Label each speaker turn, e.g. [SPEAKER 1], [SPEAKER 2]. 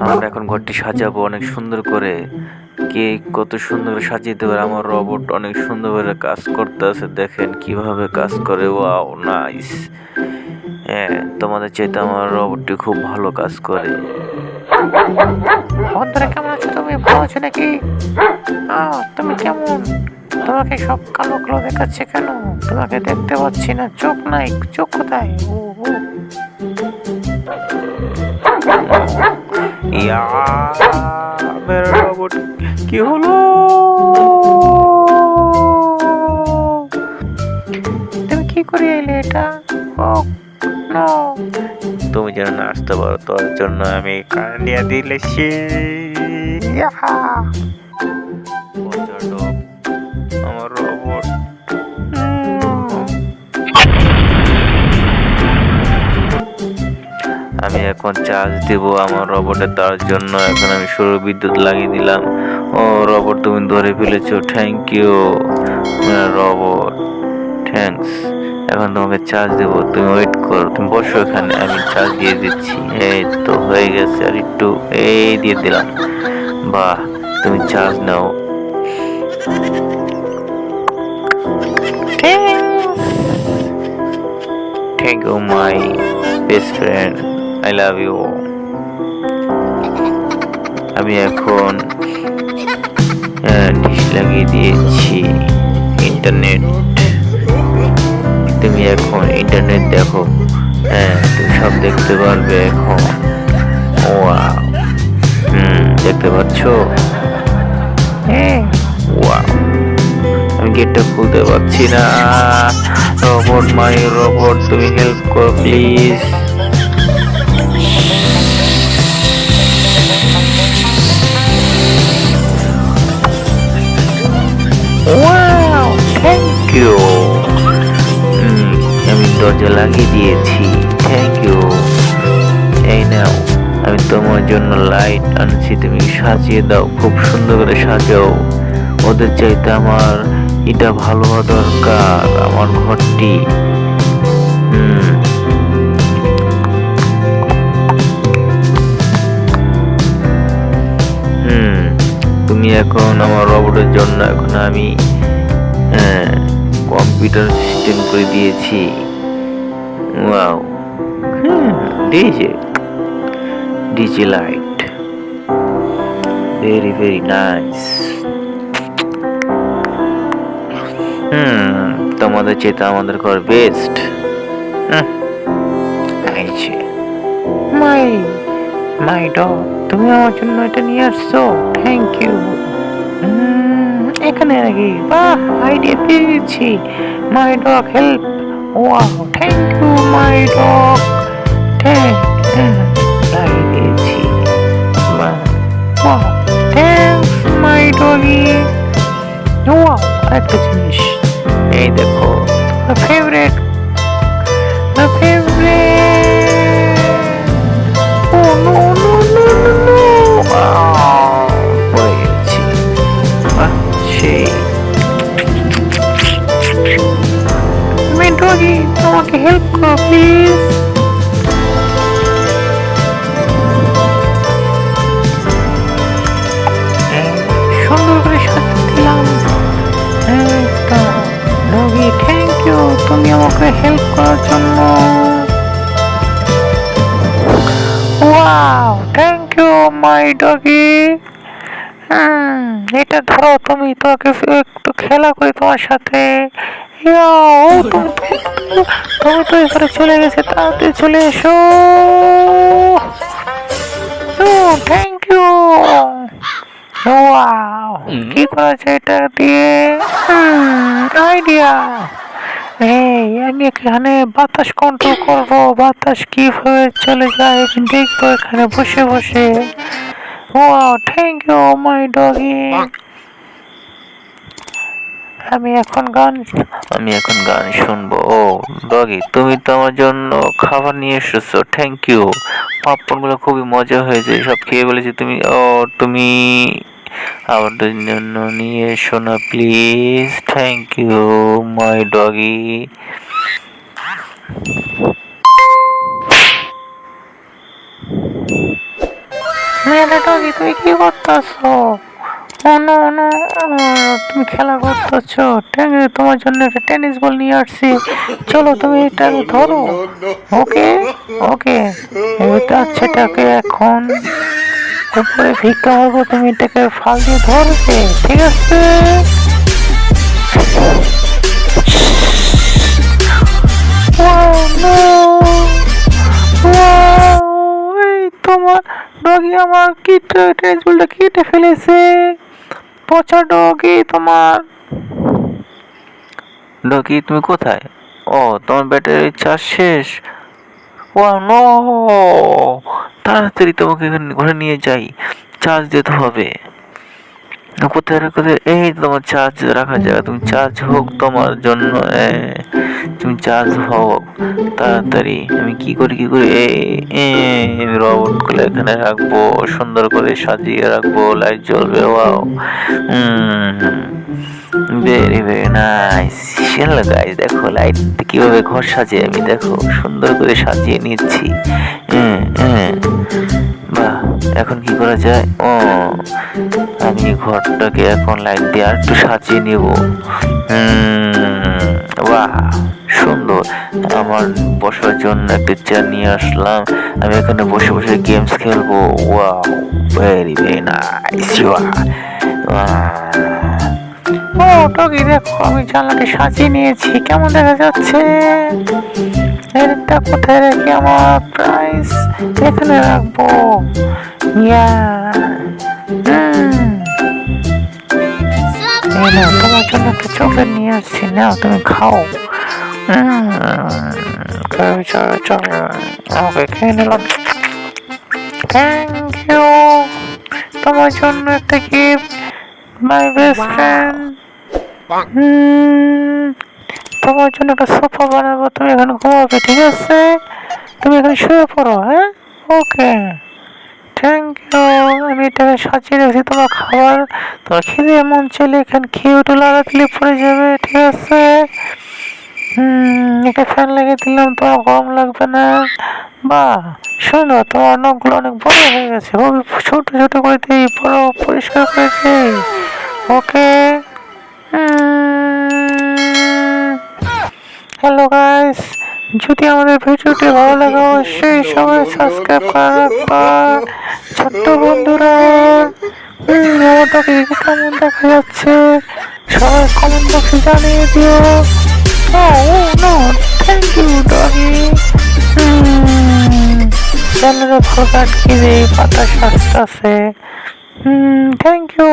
[SPEAKER 1] আমরা এখন ঘরটি সাজাবো অনেক সুন্দর করে। কে কত সুন্দর সাজিয়ে দেবে আমার রোবট অনেক সুন্দর করে কাজ করতে আছে দেখেন কীভাবে কাজ করে ওয়াও নাইস। হ্যাঁ তোমাদের চাইতে আমার রোবটটি খুব ভালো কাজ করে।
[SPEAKER 2] বন্ধুরা কেমন আছো? তুমি ভালো আছো নাকি? তুমি কেমন? তোমাকে সব কালো কালো দেখাচ্ছে কেন? তোমাকে দেখতে পাচ্ছি না। চোখ নাই চোখ কোথায়? ও,
[SPEAKER 1] ইয়া কি হলো
[SPEAKER 2] তুমি কি করে এলে এটা ও
[SPEAKER 1] তুমি যেন না আসতে পারো তোর জন্য আমি কান্ডিয়া দিলেছি।
[SPEAKER 2] ইয়াহা
[SPEAKER 1] এখন চার্জ দিব আমার রোবটে তার জন্য এখন আমি সৌর বিদ্যুৎ লাগিয়ে দিলাম। ও রোবট তুমি ধরে ফেলেছো থ্যাংক ইউ রোবট থ্যাঙ্কস এখন তোমাকে চার্জ দেবো, তুমি ওয়েট করো, তুমি বসো এখানে, আমি চার্জ দিয়ে দিচ্ছি। এই তো হয়ে গেছে, আর একটু এই দিয়ে দিলাম। বাহ, তুমি চার্জ নাও। Thank you my best friend I love you আমি এখন ডিশ লাগিয়ে দিয়েছি ইন্টারনেট তুমি এখন ইন্টারনেট দেখো। হ্যাঁ তুমি সব দেখতে পারবে এখন। ও হুম, দেখতে পাচ্ছ? আমি গেটটা খুলতে পারছি না। রোবট মাই রোবট তুমি হেল্প করো প্লিজ দরজা লাগিয়ে দিয়েছি। থ্যাংক ইউ এই নাও, আমি তোমার জন্য লাইট আনছি, তুমি সাজিয়ে দাও, খুব সুন্দর করে সাজাও। ওদের চাইতে আমার এটা ভালো হওয়া দরকার, আমার ঘরটি। তুমি এখন আমার রোবটের জন্য এখন আমি হ্যাঁ কম্পিউটার সিস্টেম করে দিয়েছি। Wow DJ DJ light very very nice hmm তোমাদের চেয়ে আমাদের ঘর বেস্ট আইছে
[SPEAKER 2] মাই মাই ডগ তুমি আমার জন্য এটা নিয়ে আসছো? থ্যাংক ইউ এখানে নাকি? বাহ আইডিয়া পেয়ে গেছি। My dog help wow thank you my dog thank লাগিয়ে দিয়েছি wow thanks my doggy wow একটা জিনিস
[SPEAKER 1] এই দেখো
[SPEAKER 2] ফেভারিট The Please সুন্দর করে সাজিয়ে দিলাম। থ্যাংক ইউ তুমি আমাকে হেল্প করার জন্য। Wow thank you my doggy এটা ধরো তুমি তোমাকে একটু খেলা করি তোমার সাথে। ও তুমি তো- তুমি তো এখানে চলে গেছে তাড়াতাড়ি চলে এসো। থ্যাংক ইউ ওয়াও কি করা যায় এটা দিয়ে? আইডিয়া এই আমি এখানে বাতাস কন্ট্রোল করব। বাতাস কীভাবে চলে যায় দেখব এখানে বসে বসে। Wow thank you my doggy আমি এখন গান
[SPEAKER 1] আমি এখন গান শুনব। ও ডগি তুমি তো আমার জন্য খাবার নিয়ে এসেছ থ্যাংক ইউ পাপড়গুলো খুবই মজা হয়েছে সব খেয়ে বলেছি তুমি। ও তুমি আমার জন্য নিয়ে এসো না please thank you my doggy
[SPEAKER 2] মেয়েটা ডগি তুমি কি করতেছো? নো নো তুমি খেলা করতেছো। তোমার জন্য একটা টেনিস বল নিয়ে আসছি। চলো তুমি এটাকে ধরো। ওকে ওকে। এটা সেটাকে এখন উপরে ভিক্ষা করব তুমি এটাকে ফাল দিয়ে ধরবে ঠিক আছে? Wow, no! তোমার ডগি আমার কিট কেটে ফেলেছে। পচা ডগি তোমার।
[SPEAKER 1] ডকি তুমি কোথায়? ও, তোমার ব্যাটারি চার্জ শেষ। Oh no. তাড়াতাড়ি তোমাকে ঘরে নিয়ে যাই। চার্জ দিতে হবে। কোথায় কোথায়? এই তোমার চার্জ রাখার জায়গা, তুমি চার্জ হোক তোমার জন্য তুমি চার্জ হোক, তাড়াতাড়ি আমি কি করি কি করি? আমি রবটগুলো এখানে রাখব, সুন্দর করে সাজিয়ে রাখব লাইট জ্বলবে ওয়াও ভেরি ভেরি নাইস চলো গাইস দেখো লাইট কীভাবে ঘর সাজিয়ে আমি দেখো, সুন্দর করে সাজিয়ে নিচ্ছি। হ্যাঁ হ্যাঁ বাহ, এখন কি করা যায়? ও, আমি ঘরটাকে এখন লাইট দিয়ে আর একটু সাজিয়ে নিব। বাহ, সুন্দর। আমার বসার জন্য একটা চেয়ার নিয়ে আসলাম। আমি এখানে বসে বসে গেমস খেলব। Wow very very nice
[SPEAKER 2] oh doggy দেখো, আমি জানলাটি সাজিয়ে নিয়েছি। কেমন দেখা যাচ্ছে? এটা কোথায় রেখে আমার? প্রাইস এখানে রাখব ইয়া এই নাও তোমার জন্য একটা চকলেট নিয়ে আসছি নাও তুমি খাও চকলেট ওকে খেয়ে নিলাম থ্যাংক ইউ তোমার জন্য একটা গিফট মাই বেস্ট ফ্রেন্ড তোমার জন্য একটা সোফা বানাবো তুমি এখানে ঘুমাবে ঠিক আছে তুমি এখানে শুয়ে পড়ো হ্যাঁ? ওকে থ্যাংক ইউ আমি এটাকে সাজিয়ে রেখেছি তোমার খাবার। তোমার খিদে মন চলে এখানে খেয়ে উঠে লাগাতলে পড়ে যাবে, ঠিক আছে? হুম, একটা ফ্যান লাগিয়ে দিলাম, তোমার গরম লাগবে না। বাহ, সুন্দর, তোমার নখগুলো অনেক বড় হয়ে গেছে, খুবই ছোট ছোট করে দিই বড়, পরিষ্কার করে দিই ওকে হ্যালো গাইস যদি আমাদের ভিডিওটি ভালো লাগে অবশ্যই সবাই সাবস্ক্রাইব করে রাখবা। ছোট্ট বন্ধুরা হুম, কেমন দেখা যাচ্ছে? সবাই কমেন্ট বক্সে জানিয়ে দিও। থ্যাংক ইউ ডগি চ্যানেলে ভালো দিই বাতাস আসতে আছে। Thank you